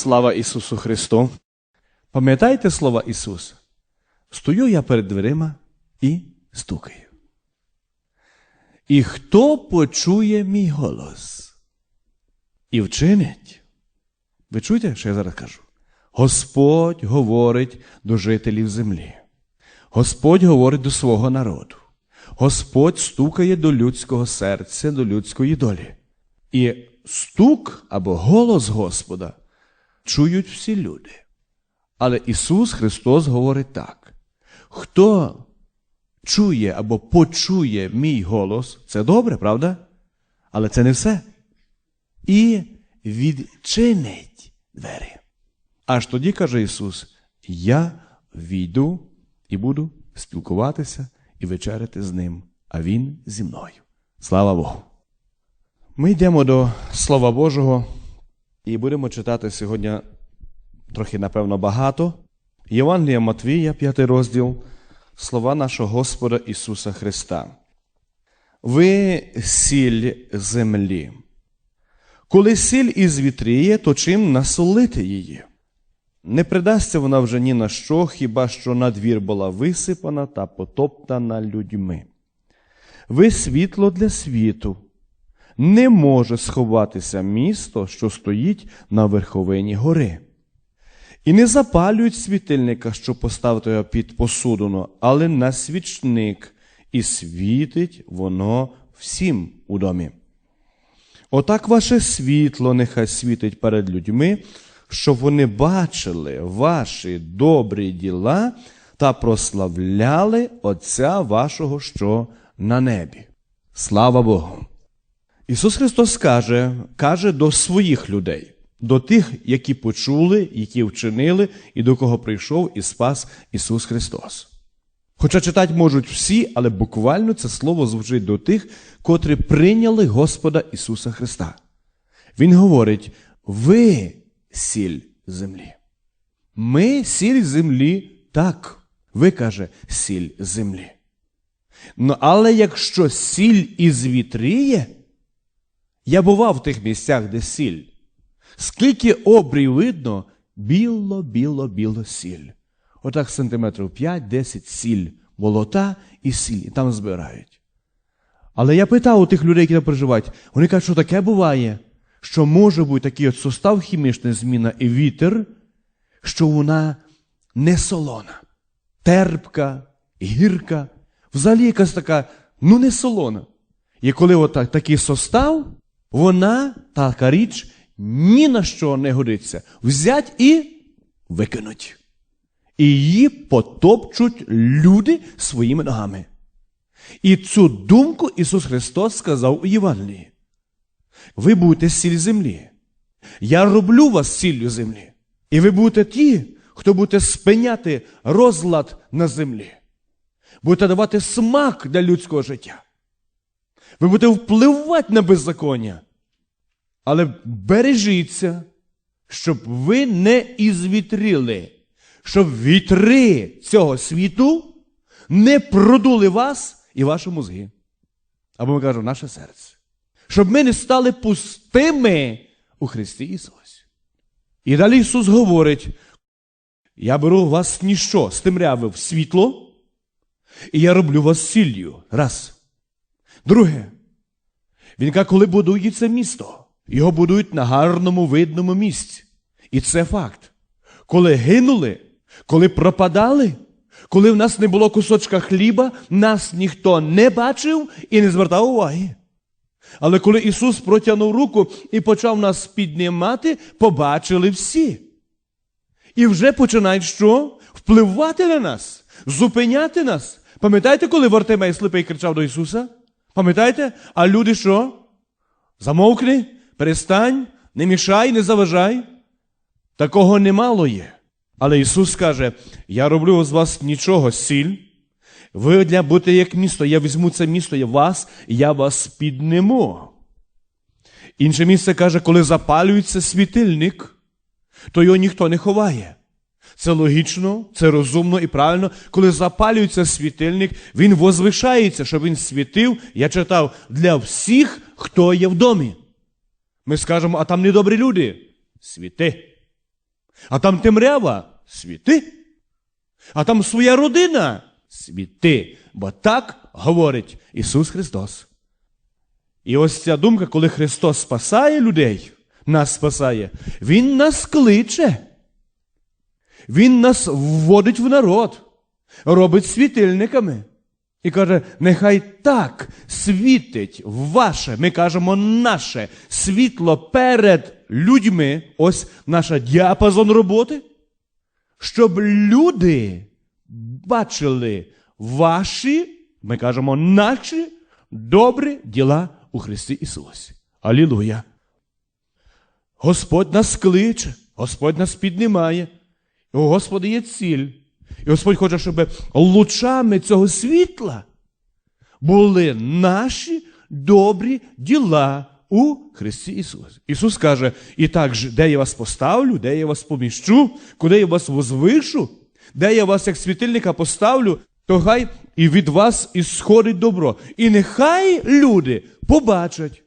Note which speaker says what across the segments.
Speaker 1: Слава Ісусу Христу! Пам'ятаєте слова Ісуса? Стою я перед дверима і стукаю. І хто почує мій голос і вчинить? Ви чуєте, що я зараз кажу? Господь говорить до жителів землі. Господь говорить до свого народу. Господь стукає до людського серця, до людської долі. І стук або голос Господа чують всі люди. Але Ісус Христос говорить так: хто чує або почує мій голос, це добре, правда? Але це не все. І відчинить двері. Аж тоді каже Ісус: Я війду і буду спілкуватися і вечеряти з ним, а Він зі мною. Слава Богу! Ми йдемо до Слова Божого і будемо читати сьогодні трохи, напевно, багато. Євангелія Матвія, п'ятий розділ, слова нашого Господа Ісуса Христа. Ви сіль землі. Коли сіль ізвітріє, то чим насолити її? Не придасться вона вже ні на що, хіба що на двір була висипана та потоптана людьми. Ви світло для світу. Не може сховатися місто, що стоїть на верховині гори. І не запалюють світильника, щоб поставити його під посудину, але на свічник, і світить воно всім у домі. Отак ваше світло нехай світить перед людьми, щоб вони бачили ваші добрі діла та прославляли Отця вашого, що на небі. Слава Богу! Ісус Христос каже, каже до своїх людей, до тих, які почули, які вчинили, і до кого прийшов і спас Ісус Христос. Хоча читати можуть всі, але буквально це слово звучить до тих, котрі прийняли Господа Ісуса Христа. Він говорить: ви сіль землі. Ми сіль землі, так. Ви каже, сіль землі. Ну, але якщо сіль ізвітріє, я бував в тих місцях, де сіль. Скільки обрій видно, біло, біло, біло сіль. Отак сантиметрів 5-10 сіль, молота і сіль, і там збирають. Але я питав у тих людей, які там проживають, вони кажуть, що таке буває, що може бути такий от состав хімічний зміна і вітер, що вона не солона, терпка, гірка, взагалі якась така, ну не солона. І коли отак, такий состав, вона, така річ, ні на що не годиться. Взять і викинуть. І її потопчуть люди своїми ногами. І цю думку Ісус Христос сказав у Євангелії. Ви будете сіль землі. Я роблю вас сіллю землі. І ви будете ті, хто будете спиняти розлад на землі. Будете давати смак для людського життя. Ви будете впливати на беззаконня. Але бережіться, щоб ви не ізвітрили, щоб вітри цього світу не продули вас і ваші мозги. Або ми кажемо, наше серце. Щоб ми не стали пустими у Христі Ісусі. І далі Ісус говорить: я беру вас ніщо, в світло, і я роблю вас сіллю. Раз. Друге, він каже, коли будується місто, його будують на гарному видному місці. І це факт. Коли гинули, коли пропадали, коли в нас не було кусочка хліба, нас ніхто не бачив і не звертав уваги. Але коли Ісус протягнув руку і почав нас піднімати, побачили всі. І вже починають що? Впливати на нас, зупиняти нас. Пам'ятаєте, коли Вартимей сліпий кричав до Ісуса? Пам'ятаєте? А люди що? Замовкни, перестань, не мішай, не заважай. Такого немало є. Але Ісус каже: Я роблю з вас нічого, сіль. Ви для бути як місто, я візьму це місто, я вас, я вас підниму. Інше місце каже, коли запалюється світильник, то його ніхто не ховає. Це логічно, це розумно і правильно. Коли запалюється світильник, він возвишається, щоб він світив, я читав, для всіх, хто є в домі. Ми скажемо, а там недобрі люди. Світи. А там темрява світи. А там своя родина світи. Бо так говорить Ісус Христос. І ось ця думка, коли Христос спасає людей, нас спасає, Він нас кличе. Він нас вводить в народ, робить світильниками. І каже, нехай так світить ваше, ми кажемо наше світло перед людьми, ось наша діапазон роботи, щоб люди бачили ваші, ми кажемо, наші добрі діла у Христі Ісусі. Алілуя! Господь нас кличе, Господь нас піднімає. У Господа є ціль. І Господь хоче, щоб лучами цього світла були наші добрі діла у Христі Ісусі. Ісус каже: і так де я вас поставлю, де я вас поміщу, куди я вас возвишу, де я вас як світильника поставлю, то хай і від вас ісходить добро. І нехай люди побачать.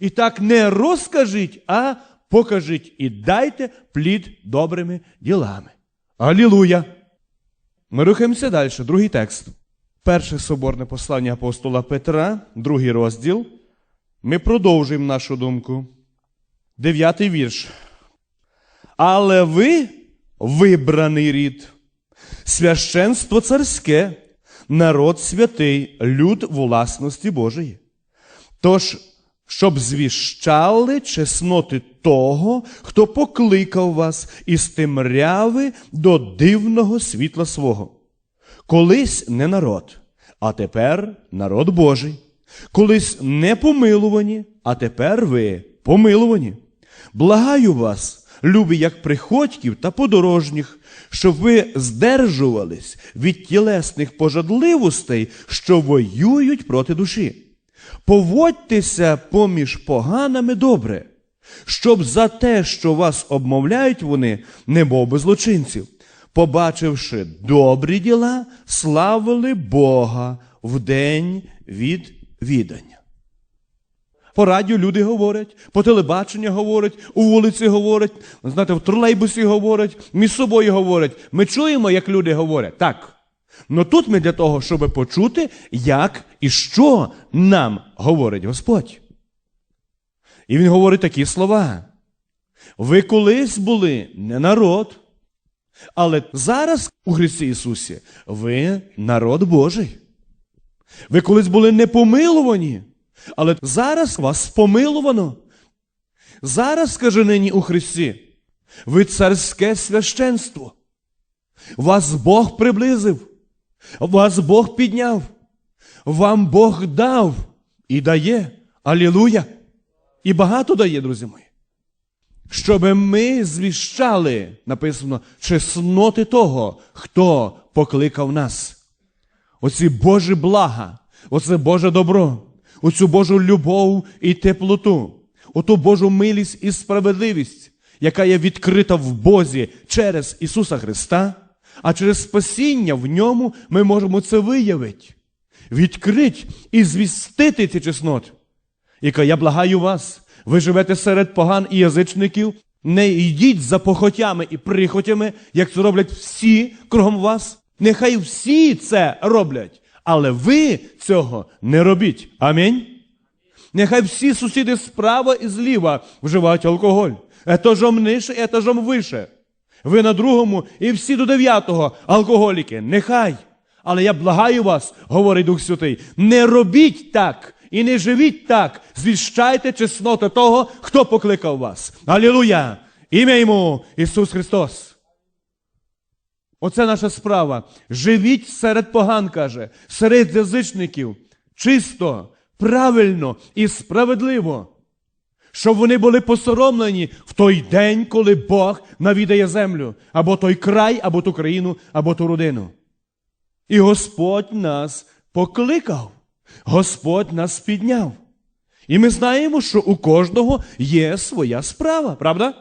Speaker 1: І так не розкажіть, а покажіть і дайте плід добрими ділами. Алілуя! Ми рухаємося далі. Другий текст. Перше соборне послання апостола Петра, другий розділ. Ми продовжуємо нашу думку. Дев'ятий вірш. Але ви вибраний рід, священство царське, народ святий, люд власності Божої. Тож, щоб звіщали чесноти того, хто покликав вас із темряви до дивного світла свого. Колись не народ, а тепер народ Божий. Колись не помилувані, а тепер ви помилувані. Благаю вас, любі, як приходьків та подорожніх, щоб ви здержувались від тілесних пожадливостей, що воюють проти душі. Поводьтеся поміж поганими добре, щоб за те, що вас обмовляють вони, не мов би злочинців, побачивши добрі діла, славили Бога в день від відання. По радіо люди говорять, по телебаченню говорять, у вулиці говорять, знаєте, в тролейбусі говорять, між собою говорять. Ми чуємо, як люди говорять. Так. Но тут ми для того, щоб почути, як і що нам говорить Господь. І Він говорить такі слова. Ви колись були не народ, але зараз у Христі Ісусі ви народ Божий. Ви колись були не помилувані, але зараз вас помилувано. Зараз, каже нині у Христі, ви царське священство. Вас Бог приблизив, вас Бог підняв, вам Бог дав і дає. Алілуя! І багато дає, друзі мої. Щоб ми звіщали, написано, чесноти того, хто покликав нас. Оці Божі блага, оце Боже добро, оцю Божу любов і теплоту, оту Божу милість і справедливість, яка є відкрита в Бозі через Ісуса Христа, а через спасіння в ньому ми можемо це виявити, відкрити і звістити ці чесноти. Яка я благаю вас, ви живете серед поган і язичників, не йдіть за похотями і прихотями, як це роблять всі кругом вас. Нехай всі це роблять, але ви цього не робіть. Амінь. Нехай всі сусіди справа і зліва вживають алкоголь. Етажом нижче, етажом вище. Ви на другому і всі до дев'ятого алкоголіки. Нехай. Але я благаю вас, говорить Дух Святий, не робіть так і не живіть так. Звіщайте чесноти того, хто покликав вас. Алілуя! Ім'я йому Ісус Христос. Оце наша справа. Живіть серед поган, каже, серед язичників, чисто, правильно і справедливо, щоб вони були посоромлені в той день, коли Бог навідає землю, або той край, або ту країну, або ту родину. І Господь нас покликав, Господь нас підняв. І ми знаємо, що у кожного є своя справа, правда?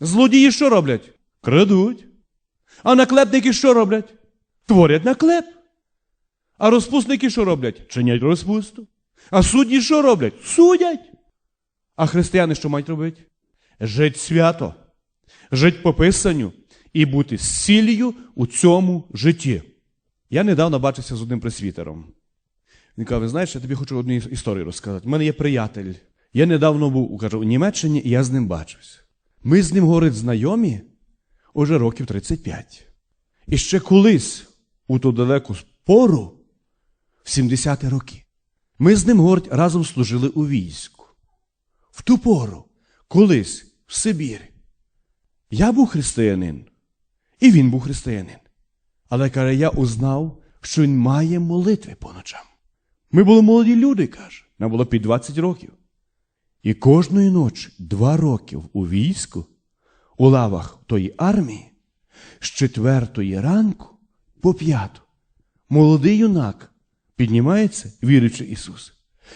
Speaker 1: Злодії що роблять? Крадуть. А наклепники що роблять? Творять наклеп. А розпусники що роблять? Чинять розпусту. А судді що роблять? Судять. А християни що мають робити? Жить свято. жити по писанню і бути сіллю у цьому житті. Я недавно бачився з одним пресвітером. Він каже, ви знаєш, я тобі хочу одну історію розказати. У мене є приятель. Я недавно був каже, у Німеччині, і я з ним бачився. Ми з ним, говорить, знайомі уже років 35. І ще колись, у ту далеку пору, в 70-ті роки, ми з ним, говорить, разом служили у війську. В ту пору, колись, в Сибірі. Я був християнин, і він був християнин. Але каже, я узнав, що він має молитви по ночам. Ми були молоді люди, каже, нам було під 20 років. І кожної ночі, два роки у війську, у лавах тої армії, з четвертої ранку по п'яту, молодий юнак піднімається, вірячи Ісус,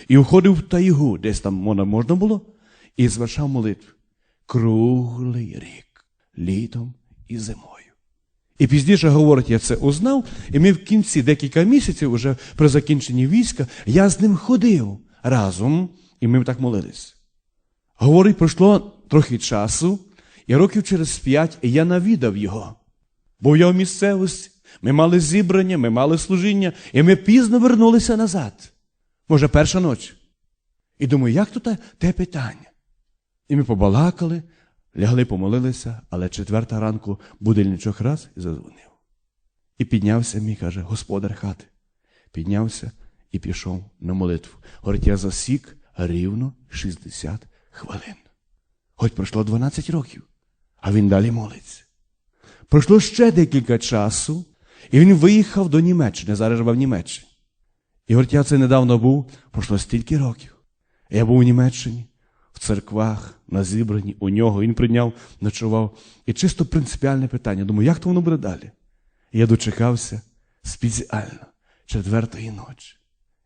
Speaker 1: і входив в тайгу, десь там можна було, і звершав молитву. Круглий рік, літом і зимою. І пізніше говорить, я це узнав, і ми в кінці декілька місяців, уже при закінченні війська, я з ним ходив разом, і ми так молились. Говорить, пройшло трохи часу, і років через п'ять я навідав його. Бо я в місцевості, ми мали зібрання, ми мали служіння, і ми пізно вернулися назад. Може, перша ніч. І думаю, як тут те питання? І ми побалакали, лягли, помолилися, але четверта ранку будильничок раз і задзвонив. І піднявся мій, каже, господар хати. Піднявся і пішов на молитву. Говорить, я засік рівно 60 хвилин. Хоч пройшло 12 років, а він далі молиться. Пройшло ще декілька часу, і він виїхав до Німеччини, зараз живе в Німеччині. І говорить, я це недавно був, пройшло стільки років. Я був у Німеччині, в церквах, на зібранні, у нього, він прийняв, ночував. І чисто принципіальне питання. Думаю, як то воно буде далі? І я дочекався спеціально четвертої ночі.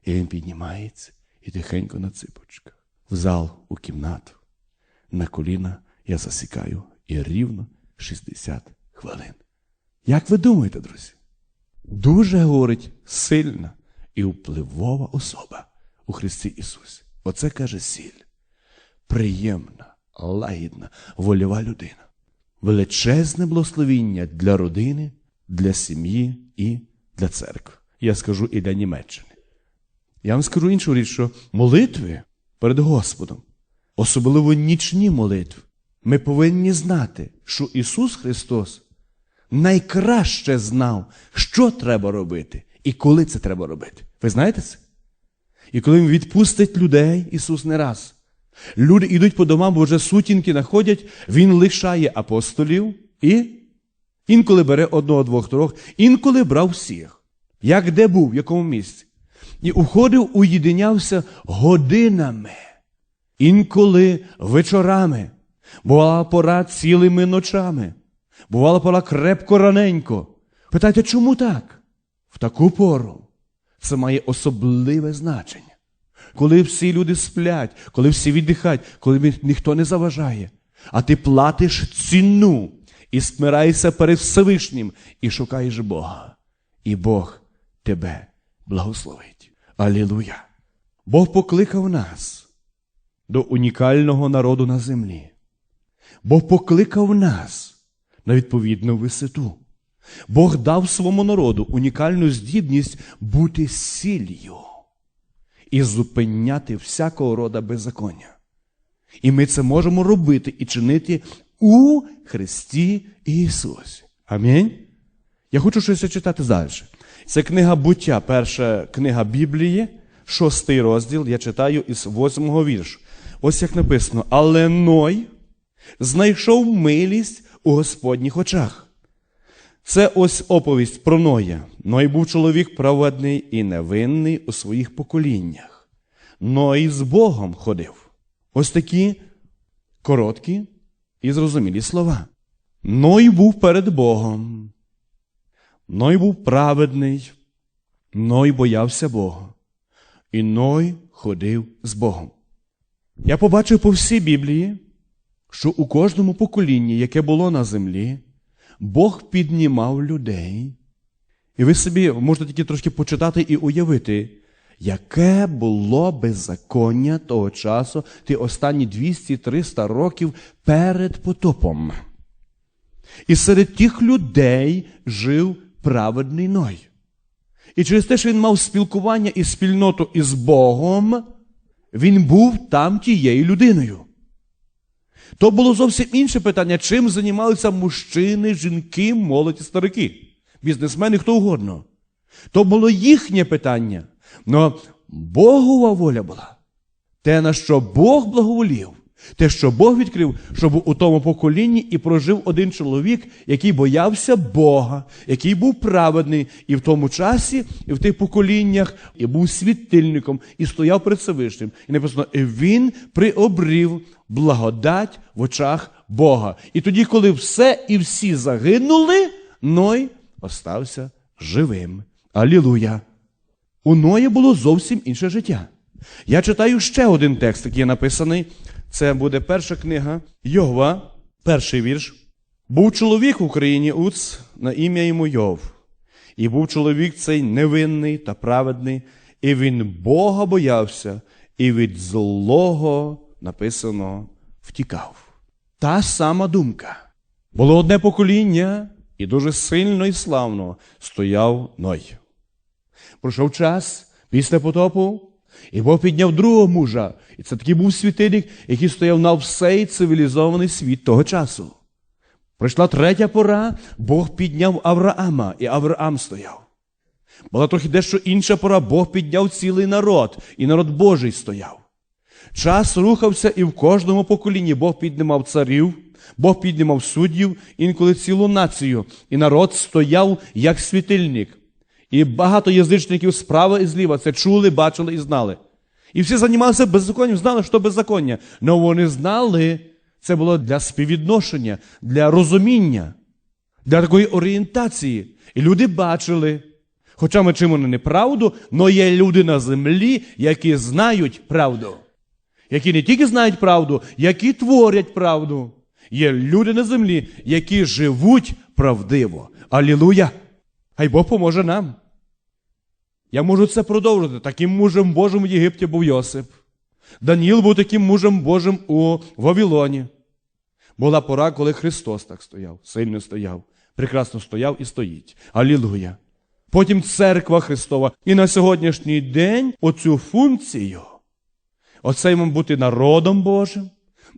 Speaker 1: І він піднімається і тихенько на ципочках. В зал, у кімнату. На коліна я засікаю і рівно 60 хвилин. Як ви думаєте, друзі? Дуже говорить сильна і впливова особа у Христі Ісусі. Оце каже сіль. Приємна, лагідна, вольова людина. Величезне благословіння для родини, для сім'ї і для церкви. Я скажу і для Німеччини. Я вам скажу іншу річ, що молитви перед Господом, особливо нічні молитви, ми повинні знати, що Ісус Христос найкраще знав, що треба робити і коли це треба робити. Ви знаєте це? І коли Він відпустить людей, Ісус не раз. Люди йдуть по домам, бо вже сутінки находять, Він лишає апостолів і інколи бере одного, двох, трьох, інколи брав всіх. Як де був, в якому місці. І уходив, уєдинявся годинами, інколи вечорами. Бувала пора цілими ночами. Бувала пора крепко раненько. Питайте, чому так? В таку пору це має особливе значення. Коли всі люди сплять, коли всі віддихають, коли ніхто не заважає, а ти платиш ціну і смираєшся перед Всевишнім і шукаєш Бога. І Бог тебе благословить. Алілуя! Бог покликав нас до унікального народу на землі. Бог покликав нас на відповідну висоту. Бог дав своєму народу унікальну здібність бути сіллю і зупиняти всякого рода беззаконня. І ми це можемо робити і чинити у Христі Ісусі. Амінь. Я хочу щось читати далі. Це книга буття, перша книга Біблії, шостий розділ. Я читаю із восьмого віршу. Ось як написано: Але Ной знайшов милість у Господніх очах. Це ось оповість про Ноя. Ной був чоловік праведний і невинний у своїх поколіннях. Ной з Богом ходив. Ось такі короткі і зрозумілі слова. Ной був перед Богом. Ной був праведний, Ной боявся Бога. І Ной ходив з Богом. Я побачив по всій Біблії, що у кожному поколінні, яке було на землі, Бог піднімав людей. І ви собі можете тільки трошки почитати і уявити, яке було беззаконня того часу, ті останні 200-300 років перед потопом. І серед тих людей жив праведний Ной. І через те, що він мав спілкування і спільноту із Богом, він був там тією людиною. То було зовсім інше питання, чим займалися мужчини, жінки, молоді, старики, бізнесмени, хто угодно. То було їхнє питання. Но Богова воля була. Те, на що Бог благоволів, те, що Бог відкрив, щоб у тому поколінні і прожив один чоловік, який боявся Бога, який був праведний і в тому часі, і в тих поколіннях, і був світильником, і стояв перед Всевишнім. І написано, і він приобрів благодать в очах Бога. І тоді, коли все і всі загинули, Ной остався живим. Алілуя! У Ної було зовсім інше життя. Я читаю ще один текст, який написаний. Це буде перша книга Йова, перший вірш. Був чоловік в Україні Уц на ім'я йому Йов. І був чоловік цей невинний та праведний, і він Бога боявся, і від злого написано втікав. Та сама думка. Було одне покоління, і дуже сильно і славно стояв Ной. Пройшов час після потопу, і Бог підняв другого мужа. І це такий був світильник, який стояв на всей цивілізований світ того часу. Прийшла третя пора, Бог підняв Авраама, і Авраам стояв. Була трохи дещо інша пора, Бог підняв цілий народ, і народ Божий стояв. Час рухався і в кожному поколінні Бог піднімав царів, Бог піднімав суддів, інколи цілу націю, і народ стояв як світильник. І багато язичників справа і зліва це чули, бачили і знали. І всі займалися беззаконням, знали, що беззаконня. Але вони знали, це було для співвідношення, для розуміння, для такої орієнтації. І люди бачили. Хоча ми чимо неправду, але є люди на землі, які знають правду. Які не тільки знають правду, які творять правду. Є люди на землі, які живуть правдиво. Алілуя! Хай Бог поможе нам. Я можу це продовжити. Таким мужем Божим в Єгипті був Йосип. Даніл був таким мужем Божим у Вавилоні. Була пора, коли Христос так стояв, сильно стояв, прекрасно стояв і стоїть. Алілуя. Потім церква Христова. І на сьогоднішній день оцю функцію, оцей вам бути народом Божим,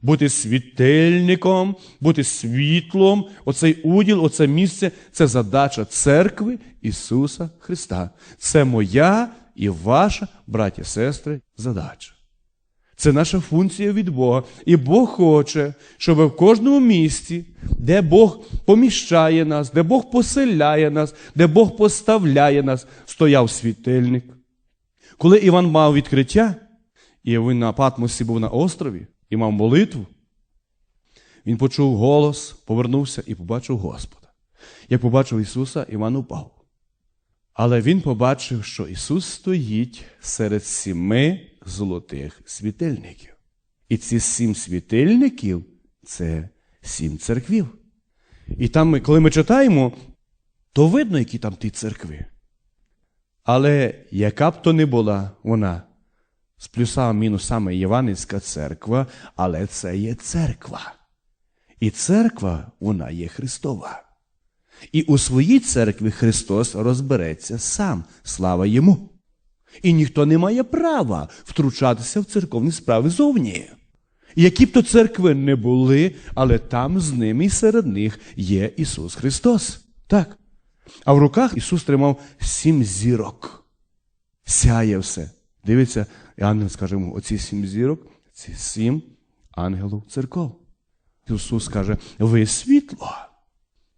Speaker 1: бути світильником, бути світлом, оцей уділ, оце місце це задача церкви Ісуса Христа. Це моя і ваша, браті сестри, задача. Це наша функція від Бога. І Бог хоче, щоб в кожному місці, де Бог поміщає нас, де Бог поселяє нас, де Бог поставляє нас, стояв світильник. Коли Іван мав відкриття, і він на Патмосі був на острові і мав молитву, він почув голос, повернувся і побачив Господа. Як побачив Ісуса, Іван упав. Але він побачив, що Ісус стоїть серед сіми золотих світильників. І ці сім світильників це сім церквів. І там, коли ми читаємо, то видно, які там ті церкви. Але яка б то не була вона з плюсами мінусами Євангельська церква, але це є церква. І церква, вона є Христова. І у своїй церкві Христос розбереться сам, слава йому. І ніхто не має права втручатися в церковні справи зовні. Які б то церкви не були, але там з ними і серед них є Ісус Христос. Так. А в руках Ісус тримав сім зірок. Сяє все. Дивиться, і ангел скаже йому, оці сім зірок, ці сім ангелів церков. Ісус каже, ви світло.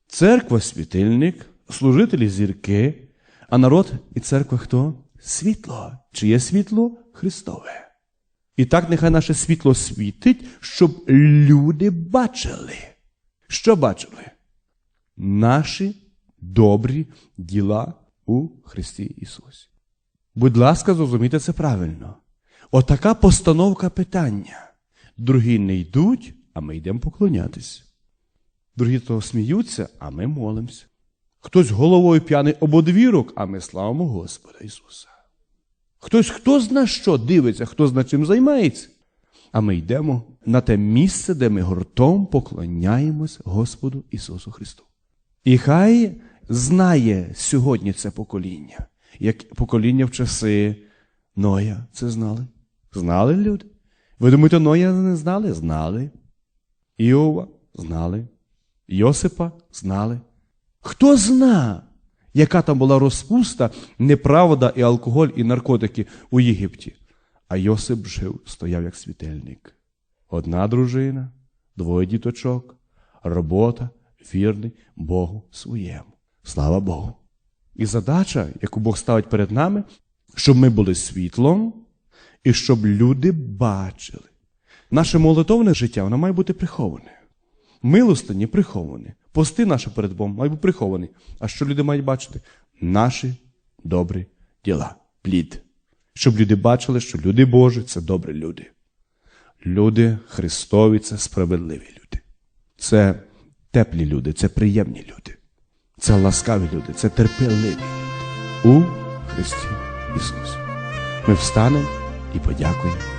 Speaker 1: Церква світильник, служителі зірки, а народ і церква хто? Світло. Чи є світло? Христове. І так нехай наше світло світить, щоб люди бачили. Що бачили? Наші добрі діла у Христі Ісусі. Будь ласка, зрозумійте це правильно. Отака постановка питання. Другі не йдуть, а ми йдемо поклонятись. Другі того сміються, а ми молимося. Хтось головою п'яний об одвірок, а ми славимо Господа Ісуса. Хтось хто зна що дивиться, хто зна чим займається. а ми йдемо на те місце, де ми гуртом поклоняємось Господу Ісусу Христу. І хай знає сьогодні це покоління, як покоління в часи Ноя це знали. Знали люди? Ви думаєте, Ноя не знали? Знали. Іова знали. Йосипа знали. Хто зна, яка там була розпуста, неправда і алкоголь, і наркотики у Єгипті? А Йосип жив, стояв як світильник. Одна дружина, двоє діточок, робота, вірний Богу своєму. Слава Богу. І задача, яку Бог ставить перед нами, щоб ми були світлом і щоб люди бачили. Наше молитовне життя воно має бути приховане. Милостині приховані. Пости наші перед Богом мають бути приховані. А що люди мають бачити? Наші добрі діла, плід. Щоб люди бачили, що люди Божі це добрі люди. Люди Христові це справедливі люди. Це теплі люди, це приємні люди. Це ласкаві люди, це терпеливі люди. У Христі Ісусі. Ми встанемо і подякуємо.